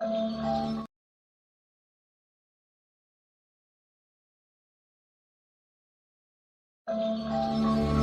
Thank you.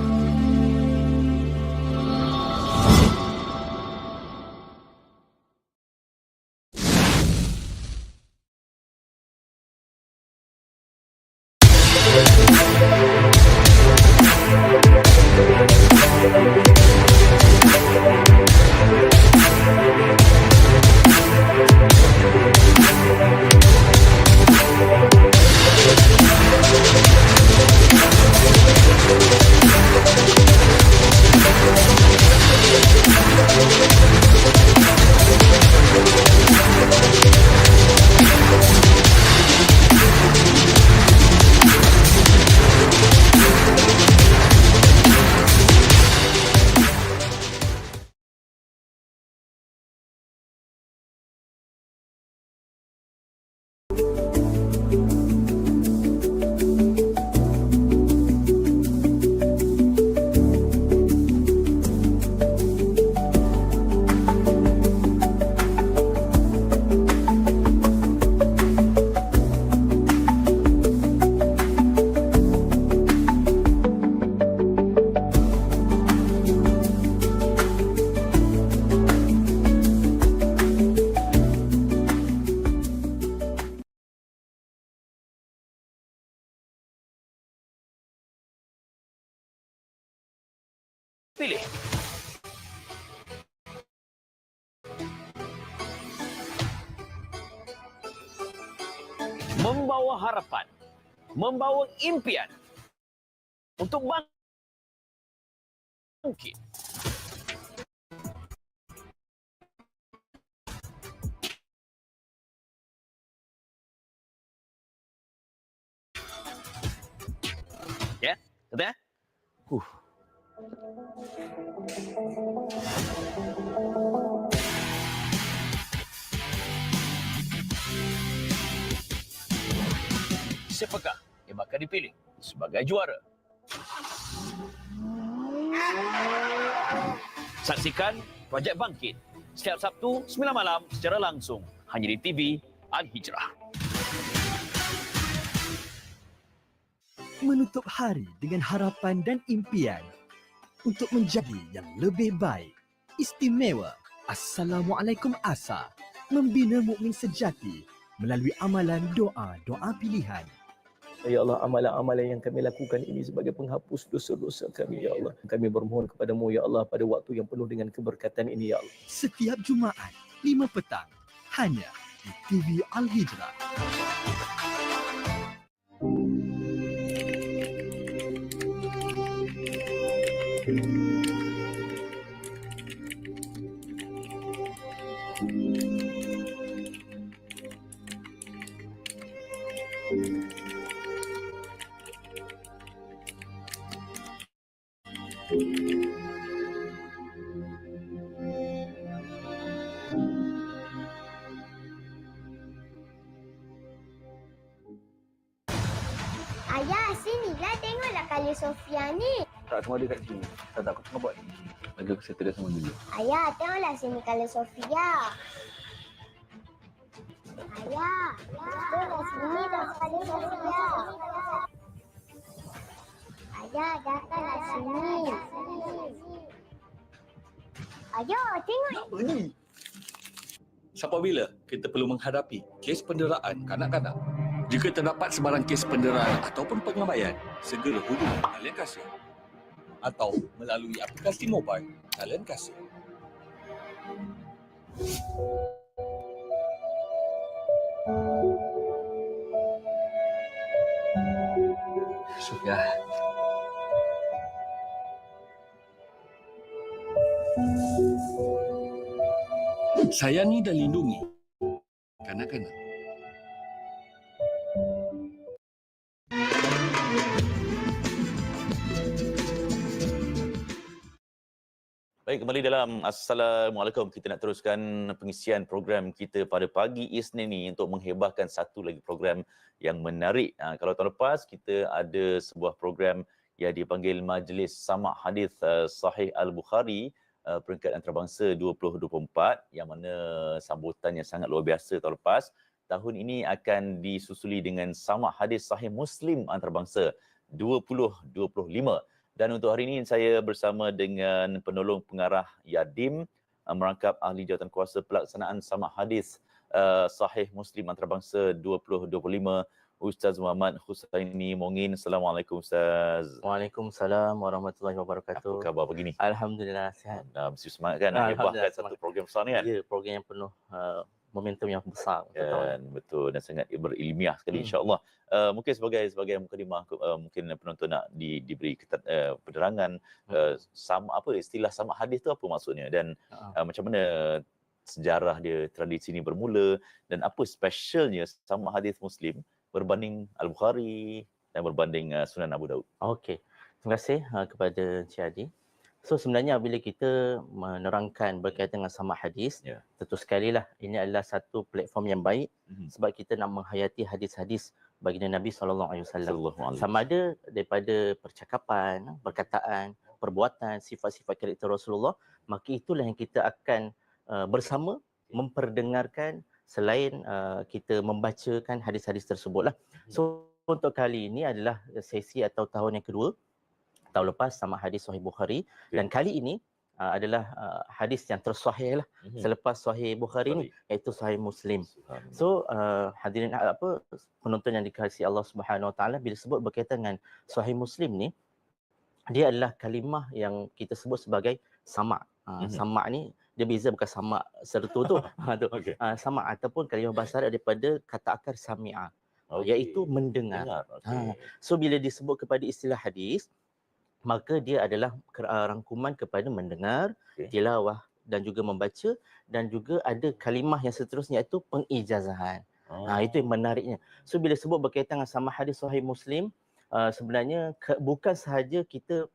Membawa impian untuk bangkit. Ya, betul? Huh. Siapakah akan dipilih sebagai juara? Saksikan Projek Bangkit setiap Sabtu 9 malam secara langsung hanya di TV Al-Hijrah. menutup hari dengan harapan dan impian untuk menjadi yang lebih baik. Istimewa. Assalamualaikum Asa. Membina mukmin sejati melalui amalan doa-doa pilihan. Ya Allah, amalan-amalan yang kami lakukan ini sebagai penghapus dosa-dosa kami, Ya Allah. Kami bermohon kepadamu, Ya Allah, pada waktu yang penuh dengan keberkatan ini, Ya Allah. Setiap Jumaat, 5 petang. Hanya di TV Al-Hijrah. Ayah, semua ada kat sini. Tak tak, aku tengah buat. Bagi aku settle semua dulu. Ayah, tengoklah sini kali Sofia. Ayah, tengoklah sini dah kali Sofia. Ayah, datanglah sini. Ayah, tengok. Apa ni? Sampai bila kita perlu menghadapi kes penderaan kanak-kanak? Jika terdapat sebarang kes penderaan ataupun pengabaian, segera hubungi talian kasih. Atau melalui aplikasi mobile talian kasih. Sofia. Sayangi dan lindungi kanak-kanak. Baik, kembali dalam Assalamualaikum. Kita nak teruskan pengisian program kita pada pagi Isnin ni untuk menghebahkan satu lagi program yang menarik. Ha, kalau tahun lepas kita ada sebuah program yang dipanggil Majlis Sama' Hadis uh, Sahih Al-Bukhari uh, peringkat antarabangsa 2024 yang mana sambutannya sangat luar biasa tahun lepas. Tahun ini akan disusuli dengan sama hadis sahih Muslim antarabangsa 2025. Dan untuk hari ini saya bersama dengan penolong pengarah Yadim uh, merangkap ahli jawatan kuasa pelaksanaan sama hadis uh, sahih Muslim antarabangsa 2025 Ustaz Muhammad Husaini Mongin. Assalamualaikum Ustaz. Waalaikumsalam warahmatullahi Apa wabarakatuh. khabar pagi ni? Alhamdulillah sihat. Dah mesti semangat kan Alhamdulillah, hebahkan satu program besar ni kan? Ya, program yang penuh uh, momentum yang besar. untuk tahun Kan, betul dan sangat berilmiah sekali Hmm. insya-Allah. Uh, mungkin sebagai sebagai mukadimah uh, mungkin penonton nak di, diberi ketat, uh, penerangan uh, sama apa istilah sama hadis tu apa maksudnya dan uh, macam mana sejarah dia tradisi ini bermula dan apa specialnya sama hadis Muslim berbanding Al-Bukhari dan berbanding uh, Sunan Abu Daud. Okey. Terima kasih uh, kepada Cik Adi. So sebenarnya bila kita menerangkan berkaitan dengan sama hadis, Ya. tentu sekali lah ini adalah satu platform yang baik Mhm. sebab kita nak menghayati hadis-hadis baginda Nabi sallallahu alaihi wasallam. Sama ada daripada percakapan, perkataan, perbuatan, sifat-sifat karakter Rasulullah, maka itulah yang kita akan uh, bersama memperdengarkan selain uh, kita membacakan hadis-hadis tersebut lah. So untuk kali ini adalah sesi atau tahun yang kedua. Tahun lepas sama hadis Sahih Bukhari dan kali ini uh, adalah uh, hadis yang tersahih lah Hmm. selepas Sahih Bukhari ni iaitu Sahih Muslim. So uh, hadirin uh, apa penonton yang dikasihi Allah Subhanahu Wa Taala bila sebut berkaitan dengan Sahih Muslim ni dia adalah kalimah yang kita sebut sebagai sama. Uh, Mhm. Sama ni dia beza bukan sama sertu tu. Ha tu. Okey. Uh, sama ataupun kalimah bahasa Arab daripada kata akar sami'a Okey. iaitu mendengar. dengar. Ha. Okey. So bila disebut kepada istilah hadis maka dia adalah uh, rangkuman kepada mendengar, Okey. tilawah dan juga membaca dan juga ada kalimah yang seterusnya iaitu pengijazahan. Oh. Ha, itu yang menariknya. So bila sebut berkaitan dengan sama hadis sahih Muslim, uh, sebenarnya ke, bukan sahaja kita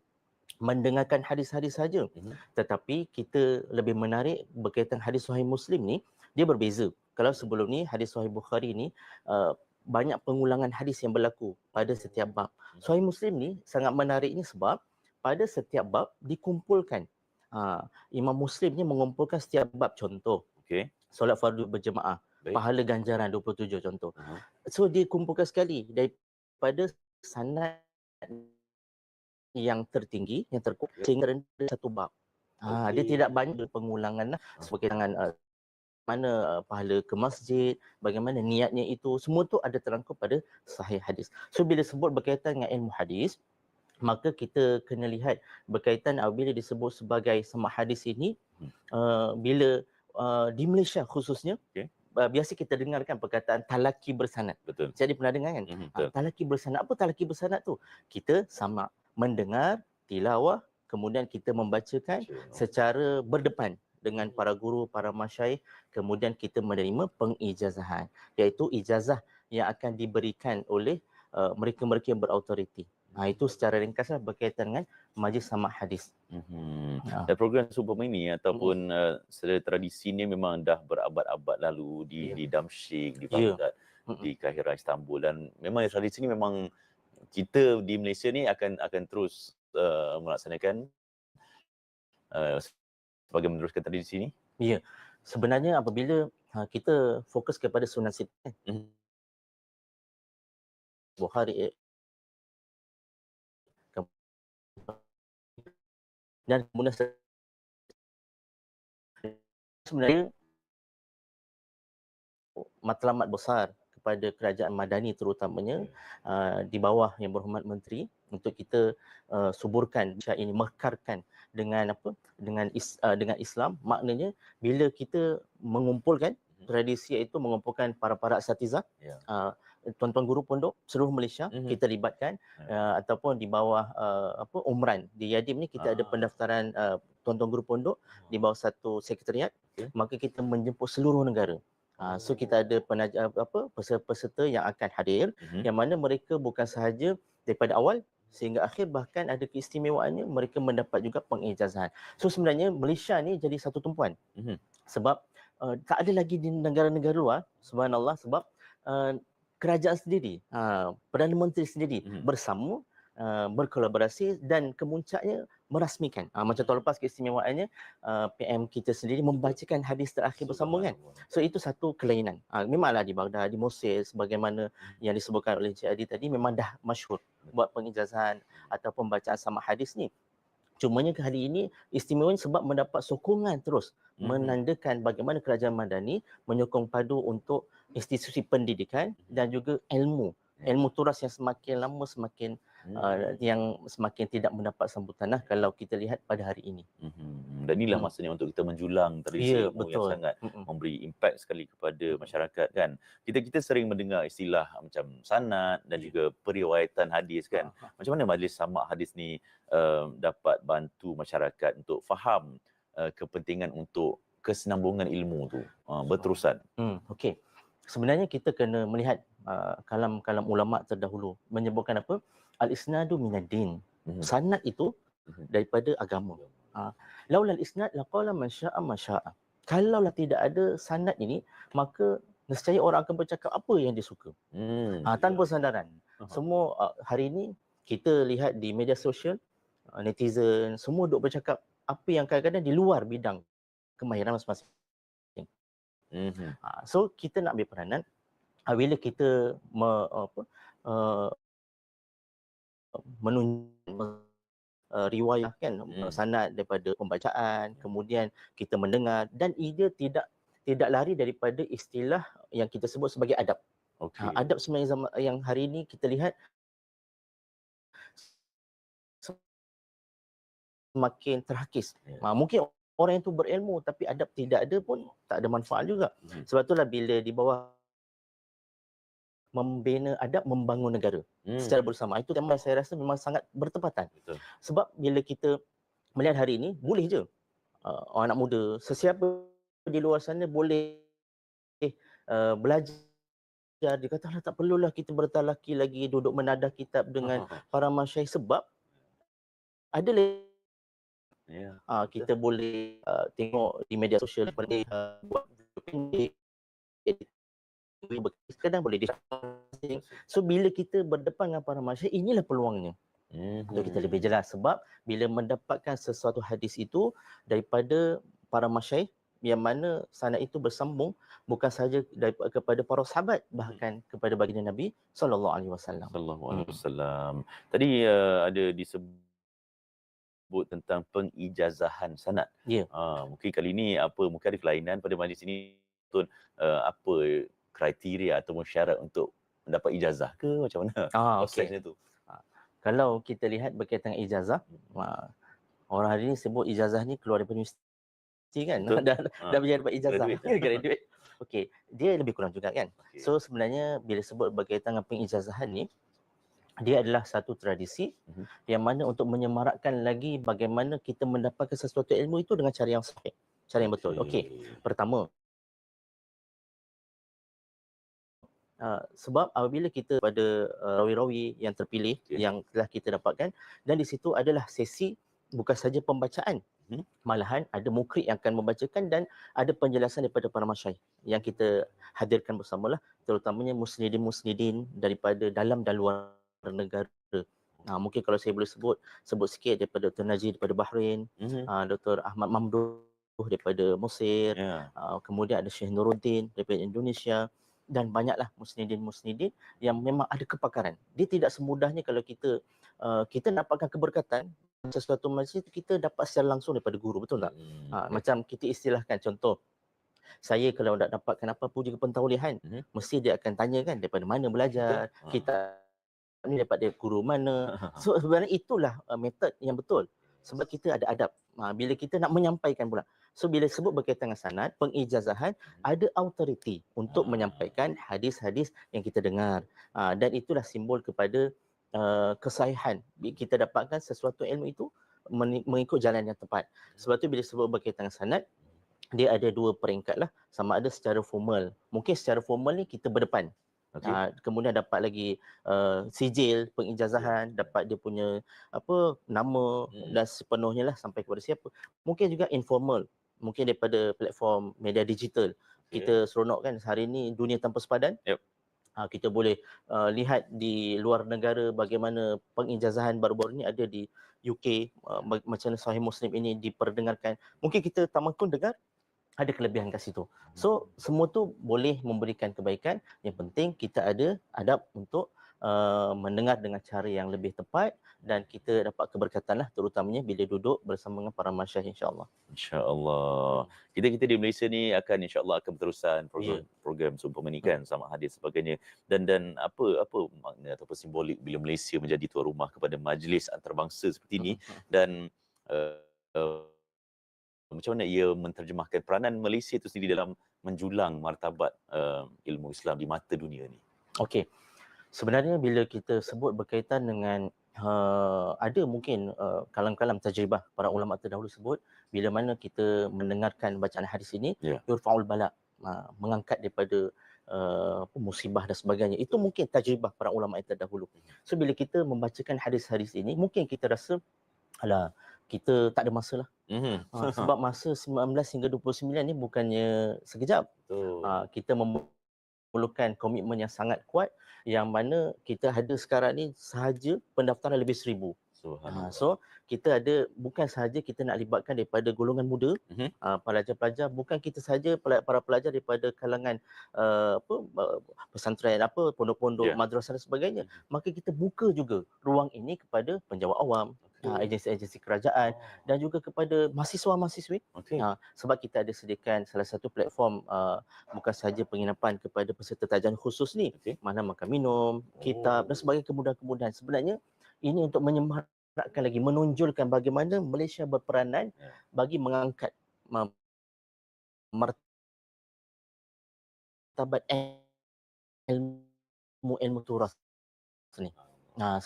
mendengarkan hadis-hadis saja, Mhm. tetapi kita lebih menarik berkaitan hadis sahih Muslim ni dia berbeza. Kalau sebelum ni hadis sahih Bukhari ni uh, banyak pengulangan hadis yang berlaku pada setiap bab. Sahih Muslim ni sangat menariknya sebab pada setiap bab dikumpulkan. Ha, Imam Muslim ni mengumpulkan setiap bab contoh Okey. solat fardu berjemaah, Baik. pahala ganjaran 27 contoh. Aha. So dia kumpulkan sekali daripada sanad yang tertinggi, yang terkuat sehingga rendah satu bab. Ha, dia tidak banyak pengulangan lah Ah. seperti tangan uh, mana uh, pahala ke masjid, bagaimana niatnya itu, semua tu ada terangkum pada sahih hadis. So bila sebut berkaitan dengan ilmu hadis, maka kita kena lihat berkaitan apabila disebut sebagai sama hadis ini uh, bila uh, di Malaysia khususnya Okey. uh, biasa kita dengarkan perkataan talaki bersanad. Betul. Jadi pernah dengar kan? Mhm, Ha, Betul. talaki bersanad. Apa talaki bersanad tu? Kita sama mendengar, tilawah, kemudian kita membacakan secara berdepan dengan para guru, para masyayikh, kemudian kita menerima pengijazahan, iaitu ijazah yang akan diberikan oleh uh, mereka-mereka yang berautoriti. Ha, itu secara ringkaslah berkaitan dengan majlis sama hadis. Mhm. Ha. Dan program Superman ini ataupun uh, secara tradisi ni memang dah berabad-abad lalu di Ya. di Damsyik, di Ya. Baghdad, Mm-mm. di Kahira Istanbul dan memang tradisi ni memang kita di Malaysia ni akan akan terus uh, melaksanakan uh, sebagai meneruskan tradisi ni. Sebenarnya apabila ha, kita fokus kepada sunan sitah Mhm. Bukhari eh, dan kemudian se- sebenarnya matlamat besar kepada kerajaan Madani terutamanya uh, di bawah yang berhormat menteri untuk kita uh, suburkan ini mekarkan dengan apa dengan is, uh, dengan Islam maknanya bila kita mengumpulkan Mhm. tradisi itu mengumpulkan para-para asatiza Ya. uh, tuan-tuan guru pondok seluruh Malaysia Mhm. kita libatkan Ya. uh, ataupun di bawah uh, apa Umran di Yadim ni kita ada Ah. pendaftaran uh, tuan-tuan guru pondok di bawah satu sekretariat Okey. maka kita menjemput seluruh negara. Uh, so kita ada penaj- uh, apa peserta-peserta yang akan hadir Mhm. yang mana mereka bukan sahaja daripada awal sehingga akhir bahkan ada keistimewaannya mereka mendapat juga pengijazahan. So sebenarnya Malaysia ni jadi satu tumpuan. Mhm. Sebab uh, tak ada lagi di negara-negara luar subhanallah sebab uh, kerajaan sendiri, uh, Perdana Menteri sendiri Mhm. bersama uh, berkolaborasi dan kemuncaknya merasmikan. Uh, macam tahun lepas keistimewaannya uh, PM kita sendiri membacakan hadis terakhir bersama kan. So itu satu kelainan. Uh, memanglah di Baghdad, di Mesir sebagaimana yang disebutkan oleh Encik Adi tadi memang dah masyhur buat pengijazahan atau pembacaan sama hadis ni. Cumanya kali ini istimewanya sebab mendapat sokongan terus Mhm. menandakan bagaimana kerajaan Madani menyokong padu untuk institusi pendidikan dan juga ilmu. Ilmu turas yang semakin lama semakin Hmm. uh, yang semakin tidak mendapat sambutan lah kalau kita lihat pada hari ini. Mhm. Dan inilah Hmm. masanya untuk kita menjulang tradisi Ya, ilmu yang betul. sangat Mm-mm. memberi impak sekali kepada masyarakat kan. Kita kita sering mendengar istilah macam sanad dan Ya. juga periwayatan hadis kan. Ah, Macam mana majlis samak hadis ni uh, dapat bantu masyarakat untuk faham uh, kepentingan untuk kesinambungan ilmu tu uh, berterusan. Hmm, okey. Sebenarnya kita kena melihat uh, kalam-kalam ulama terdahulu menyebutkan apa? Al-isnadu minad-din. Mhm. Sanad itu Mhm. daripada agama. Ha. Laulal isnad laqala man syaa ma syaa. Kalaulah tidak ada sanad ini, maka nescaya orang akan bercakap apa yang dia suka. Hmm. Ha, tanpa sandaran. Aha. Semua uh, hari ini kita lihat di media sosial, uh, netizen semua duk bercakap apa yang kadang-kadang di luar bidang kemahiran masing-masing. Mhm. Ha, so kita nak ambil peranan uh, bila kita me, apa uh, menunjuk uh, riwayat kan Hmm. hmm. sanad daripada pembacaan kemudian kita mendengar dan ia tidak tidak lari daripada istilah yang kita sebut sebagai adab. Okey. Ha, adab sebenarnya zaman yang hari ini kita lihat semakin terhakis. Ya. Ha, mungkin orang itu berilmu tapi adab tidak ada pun tak ada manfaat juga. Mhm. Sebab itulah bila di bawah membina adab membangun negara Hmm. secara bersama. Itu tema saya rasa memang sangat bertepatan. Betul. Sebab bila kita melihat hari ini boleh je uh, orang anak muda sesiapa di luar sana boleh uh, belajar dia kata "Alah, tak perlulah kita bertalaki lagi duduk menadah kitab dengan Aha. para masyayikh sebab ada le- Ya. uh, kita boleh uh, tengok di media sosial boleh uh, buat video pendek edit kadang boleh di So bila kita berdepan dengan para masyayikh inilah peluangnya untuk kita lebih jelas sebab bila mendapatkan sesuatu hadis itu daripada para masyayikh yang mana sanad itu bersambung bukan sahaja daripada kepada para sahabat bahkan kepada baginda Nabi sallallahu alaihi wasallam. Sallallahu alaihi Hmm. wasallam. Tadi uh, ada disebut tentang pengijazahan sanad. Ya. Ah, mungkin kali ini apa mungkin ada kelainan pada majlis ini Tun uh, apa kriteria atau syarat untuk mendapat ijazah ke macam mana Ah prosesnya tu? Kalau kita lihat berkaitan dengan ijazah ah, orang hari ini sebut ijazah ni keluar daripada universiti kan Betul. dah Ah, dah berjaya dapat ijazah graduate. graduate. Okey, dia lebih kurang juga kan. Okey. So sebenarnya bila sebut berkaitan dengan pengijazahan ni dia adalah satu tradisi Mhm. yang mana untuk menyemarakkan lagi bagaimana kita mendapatkan sesuatu ilmu itu dengan cara yang sahih, cara yang betul. Okey, pertama Uh, sebab apabila kita pada uh, rawi-rawi yang terpilih Okey. yang telah kita dapatkan dan di situ adalah sesi bukan saja pembacaan Mhm. malahan ada mukri yang akan membacakan dan ada penjelasan daripada para masyayikh yang kita hadirkan bersamalah terutamanya musnidin-musnidin daripada dalam dan luar negara. Ha, mungkin kalau saya boleh sebut sebut sikit daripada Dr. Najib daripada Bahrain, Mhm. uh, Dr. Ahmad Mamduh daripada Mesir, Ya. uh, kemudian ada Syekh Nuruddin daripada Indonesia dan banyaklah musnidin-musnidin yang memang ada kepakaran. Dia tidak semudahnya kalau kita uh, kita dapatkan keberkatan sesuatu majlis itu kita dapat secara langsung daripada guru, betul tak? Hmm. Ha, macam kita istilahkan contoh saya kalau nak dapatkan apa-apa juga pentaulihan, Mhm. mesti dia akan tanya kan daripada mana belajar, Betul. Ha. kita ni daripada guru mana. So sebenarnya itulah uh, metod yang betul. Sebab kita ada adab. Ha, bila kita nak menyampaikan pula. So bila sebut berkaitan dengan sanad, pengijazahan ada authority untuk Ah. menyampaikan hadis-hadis yang kita dengar. Ha, dan itulah simbol kepada uh, kesahihan. Kita dapatkan sesuatu ilmu itu mengikut jalan yang tepat. Sebab tu bila sebut berkaitan dengan sanad, dia ada dua peringkat lah. Sama ada secara formal. Mungkin secara formal ni kita berdepan. Okey. Uh, kemudian dapat lagi uh, sijil pengijazahan, dapat dia punya apa nama Hmm. dan sepenuhnya lah sampai kepada siapa. Mungkin juga informal, mungkin daripada platform media digital. Okey. Kita seronok kan hari ni dunia tanpa sepadan. Yep. Ha, kita boleh uh, lihat di luar negara bagaimana pengijazahan baru-baru ni ada di UK uh, ma- macam mana Sahih Muslim ini diperdengarkan. Mungkin kita tamakun dengar ada kelebihan kat situ. So semua tu boleh memberikan kebaikan. Yang penting kita ada adab untuk uh, mendengar dengan cara yang lebih tepat dan kita dapat keberkatan lah terutamanya bila duduk bersama dengan para masyayikh insya-Allah. InsyaAllah. Kita kita di Malaysia ni akan insyaAllah akan berterusan program Ya. program seumpama ni kan sama hadis sebagainya. Dan dan apa apa makna ataupun simbolik bila Malaysia menjadi tuan rumah kepada majlis antarabangsa seperti ini dan uh, uh, macam mana ia menterjemahkan peranan Malaysia itu sendiri dalam menjulang martabat uh, ilmu Islam di mata dunia ni. Okey. Sebenarnya bila kita sebut berkaitan dengan uh, ada mungkin uh, kalam-kalam tajribah para ulama terdahulu sebut bila mana kita mendengarkan bacaan hadis ini Ya. yurfaul bala uh, mengangkat daripada uh, musibah dan sebagainya. Itu mungkin tajribah para ulama yang terdahulu. So bila kita membacakan hadis-hadis ini mungkin kita rasa alah kita tak ada masa lah. Mhm. Uh, sebab masa 19 hingga 29 ni bukannya sekejap. Betul. uh, kita memerlukan komitmen yang sangat kuat yang mana kita ada sekarang ni sahaja pendaftaran lebih seribu. Subhanallah. Uh, so kita ada bukan sahaja kita nak libatkan daripada golongan muda, Mhm. uh, pelajar-pelajar, bukan kita sahaja para pelajar daripada kalangan uh, apa uh, pesantren apa pondok-pondok Ya. madrasah dan sebagainya. Mhm. Maka kita buka juga ruang ini kepada penjawat awam, uh, agensi-agensi kerajaan dan juga kepada mahasiswa-mahasiswi Okey. Ha, sebab kita ada sediakan salah satu platform uh, bukan sahaja penginapan kepada peserta tajian khusus ni, Okey. mana makan minum, kitab dan Oh. sebagainya kemudahan-kemudahan. Sebenarnya ini untuk menyemarakkan lagi, menonjolkan bagaimana Malaysia berperanan Ya. bagi mengangkat ma- martabat ilmu ilmu turas ni. Nah,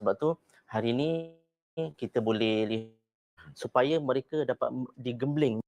sebab tu hari ni kita boleh lihat supaya mereka dapat digembling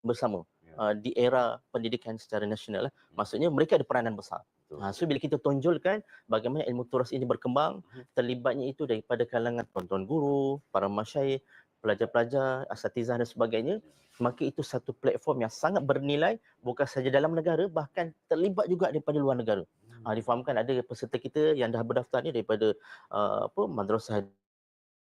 bersama Ya. uh, di era pendidikan secara nasional lah. Maksudnya mereka ada peranan besar. Betul. Ha, so bila kita tonjolkan bagaimana ilmu turas ini berkembang, Mhm. terlibatnya itu daripada kalangan tuan-tuan guru, para masyayikh, pelajar-pelajar, asatizah dan sebagainya, maka itu satu platform yang sangat bernilai bukan sahaja dalam negara bahkan terlibat juga daripada luar negara. Ha, difahamkan ada peserta kita yang dah berdaftar ni daripada uh, apa madrasah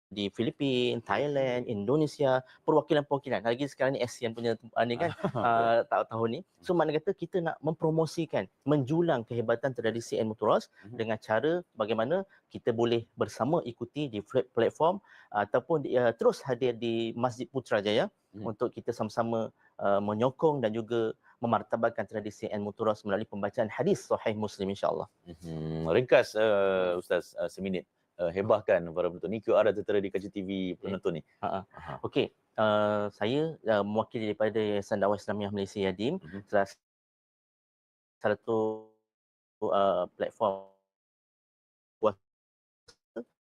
di Filipina, Thailand, Indonesia, perwakilan-perwakilan. Lagi sekarang ni ASEAN punya uh, ni kan uh, ta- tahun ni. So makna kata kita nak mempromosikan, menjulang kehebatan tradisi ilmu turas Mhm. dengan cara bagaimana kita boleh bersama ikuti di platform uh, ataupun di, uh, terus hadir di Masjid Putrajaya Mhm. untuk kita sama-sama uh, menyokong dan juga memartabatkan tradisi ilmu turas melalui pembacaan hadis sahih Muslim insya-Allah. Hmm, ringkas uh, Ustaz uh, seminit uh, hebahkan para penonton ni QR tertera di Kaji TV penonton ni. Ha, ha. Okey, uh, saya uh, mewakili daripada Yayasan Dakwah Islamiah Malaysia Yadim, Mhm. salah satu uh, platform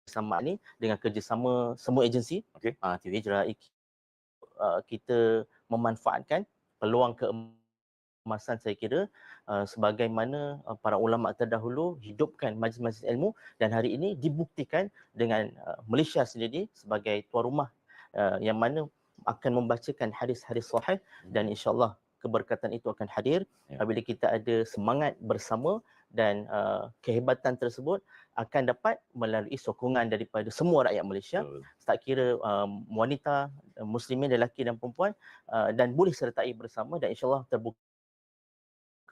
bersama ni dengan kerjasama semua agensi, Okey. uh, TV Hijrah, IK, uh, kita memanfaatkan peluang keemasan saya kira uh, sebagaimana uh, para ulama terdahulu hidupkan majlis-majlis ilmu dan hari ini dibuktikan dengan uh, Malaysia sendiri sebagai tuan rumah uh, yang mana akan membacakan hadis-hadis sahih dan insyaallah keberkatan itu akan hadir Ya. apabila kita ada semangat bersama dan uh, kehebatan tersebut akan dapat melalui sokongan daripada semua rakyat Malaysia Betul. tak kira um, wanita, muslimin, lelaki dan perempuan uh, dan boleh sertai bersama dan insyaAllah terbuka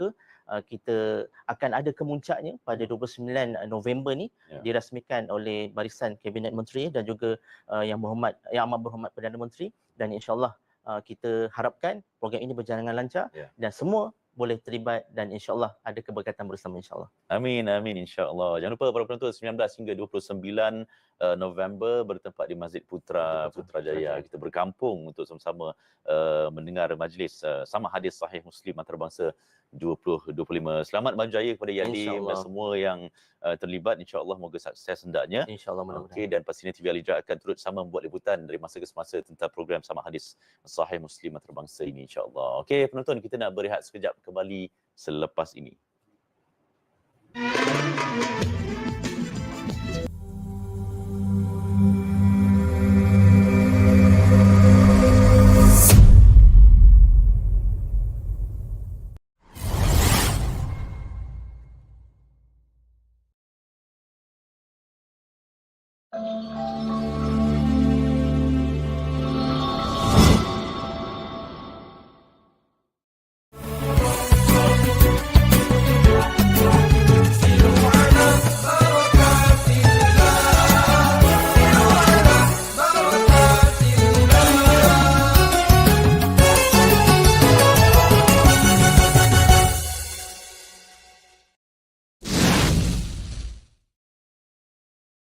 uh, kita akan ada kemuncaknya pada 29 November ni Ya. dirasmikan oleh Barisan Kabinet Menteri dan juga uh, yang berhormat yang amat berhormat Perdana Menteri dan insyaallah uh, kita harapkan program ini berjalan dengan lancar Ya. dan semua boleh terlibat dan insyaallah ada keberkatan bersama insyaallah. Amin, amin insya-Allah. Jangan lupa para penonton 19 hingga 29 uh, November bertempat di Masjid Putra Putrajaya. Kita berkampung untuk sama-sama uh, mendengar majlis uh, sama hadis sahih Muslim antarabangsa 2025. Selamat berjaya kepada Yadim dan semua yang uh, terlibat insya-Allah moga sukses hendaknya. Insyaallah mudah-mudahan. dan pastinya TV Al-Hijrah akan turut sama membuat liputan dari masa ke semasa tentang program sama hadis sahih Muslim antarabangsa ini insya-Allah. Okey penonton kita nak berehat sekejap kembali selepas ini.